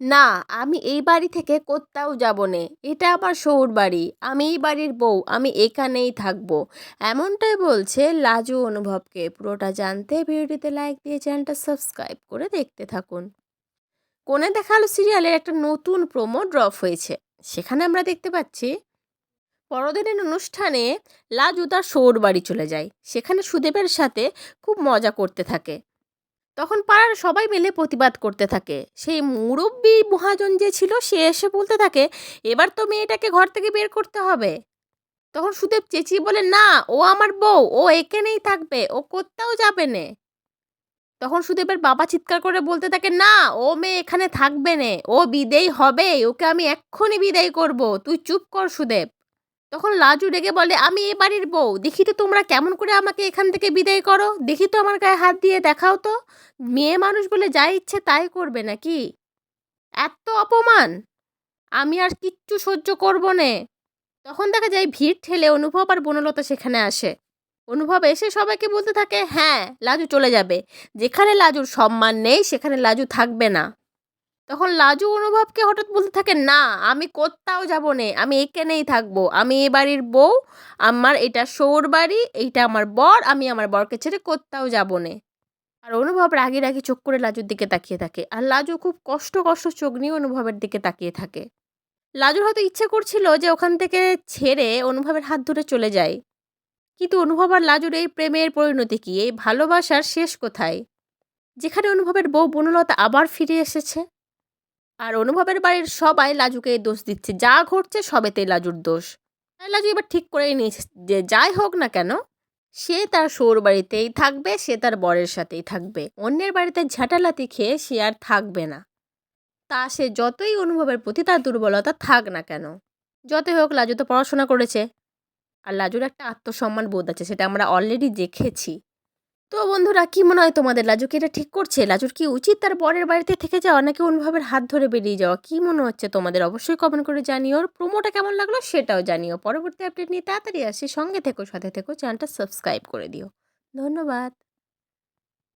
না, আমি এই বাড়ি থেকে কোত্থাও যাব নে। এটা আমার শহুর বাড়ি। আমি এই বাড়ির বউ। আমি এখানেই থাকব। এমনটাই বলছে লাজু অনুভবকে। পুরোটা জানতে ভিডিওটিতে লাইক দিয়ে চ্যানেলটা সাবস্ক্রাইব করে দেখতে থাকুন। কোণে দেখাল সিরিয়ালের একটা নতুন প্রোমো ড্রপ হয়েছে। সেখানে আমরা দেখতে পাচ্ছি বড়দিনের অনুষ্ঠানে লাজু তার শহুর বাড়ি চলে যায়। সেখানে সুদেবের সাথে খুব মজা করতে থাকে। তখন পাড়ার সবাই মিলে প্রতিবাদ করতে থাকে। সেই মুরব্বী মহাজন যে ছিল, সে এসে বলতে থাকে, এবার তো মেয়েটাকে ঘর থেকে বের করতে হবে। তখন সুদেব চেঁচিয়ে বলে, না, ও আমার বউ, ও এখানেই থাকবে, ও কোথাও যাবে নে। তখন সুদেবের বাবা চিৎকার করে বলতে থাকে, না, ও মেয়ে এখানে থাকবে নে, ও বিদেয় হবে ওকে আমি এক্ষুনি বিদায় করব। তুই চুপ কর সুদেব। তখন লাজু রেগে বলে, আমি এ বাড়ির বউ। দেখি তো তোমরা কেমন করে আমাকে এখান থেকে বিদায় করো। দেখি তো আমার গায়ে হাত দিয়ে দেখাও তো। মেয়ে মানুষ বলে যা ইচ্ছে তাই করবে নাকি? এত অপমান! আমি আর কিচ্ছু সহ্য করব নে। তখন দেখা যায় ভিড় ঠেলে অনুভব আর বনলতা সেখানে আসে। অনুভব এসে সবাইকে বলতে থাকে হ্যাঁ লাজু চলে যাবে। যেখানে লাজুর সম্মান নেই, সেখানে লাজু থাকবে না। তখন লাজু অনুভবকে হঠাৎ বলতে থাকে, না, আমি কোথাও যাব নে, আমি এখানেই থাকব। আমি এ বাড়ির বউ, আমার এটা শোর বাড়ি, এইটা আমার বর, আমি আমার বরকে ছেড়ে কোথাও যাব নে। আর অনুভব রাগি রাগি চোখ করে লাজুর দিকে তাকিয়ে থাকে আর লাজু খুব কষ্ট কষ্ট চোখ নিয়ে অনুভবের দিকে তাকিয়ে থাকে। লাজুর হয়তো ইচ্ছে করছিল যে ওখান থেকে ছেড়ে অনুভবের হাত ধরে চলে যায়। কিন্তু অনুভব আর লাজুর এই প্রেমের পরিণতি কি? এই ভালোবাসার শেষ কোথায়? যেখানে অনুভবের বউ বনলতা আবার ফিরে এসেছে। আর অনুভবের বাড়ির সবাই লাজুকে দোষ দিচ্ছে। যা ঘটছে সবেতেই লাজুর দোষ। লাজু এবার ঠিক করেই নিয়েছে যে যাই হোক না কেন, সে তার সৌর বাড়িতেই থাকবে, সে তার বরের সাথেই থাকবে। অন্যের বাড়িতে ঝাঁটালাতি খেয়ে সে আর থাকবে না। তা সে যতই অনুভবের প্রতি তার দুর্বলতা থাক না কেন, যতই হোক লাজু তো পড়াশোনা করেছে। আর লাজুর একটা আত্মসম্মান বোধ আছে, সেটা আমরা অলরেডি দেখেছি। তো বন্ধুরা, কি মনে হয় তোমাদের? লাজু কি এটা ঠিক করছে? লাজুর কি উচিত তার বরের বাড়িতে থেকে যাওয়া নাকি অনুভবের হাত ধরে বেরিয়ে যাওয়া? কি মনে হচ্ছে তোমাদের? অবশ্যই কমেন্ট করে জানিও। প্রোমোটা কেমন লাগল সেটাও জানিও। পরবর্তী আপডেট নিয়ে তাড়াতাড়ি আসি। সঙ্গে থেকো, সাথে থেকো চ্যানেলটা সাবস্ক্রাইব করে দিও। ধন্যবাদ।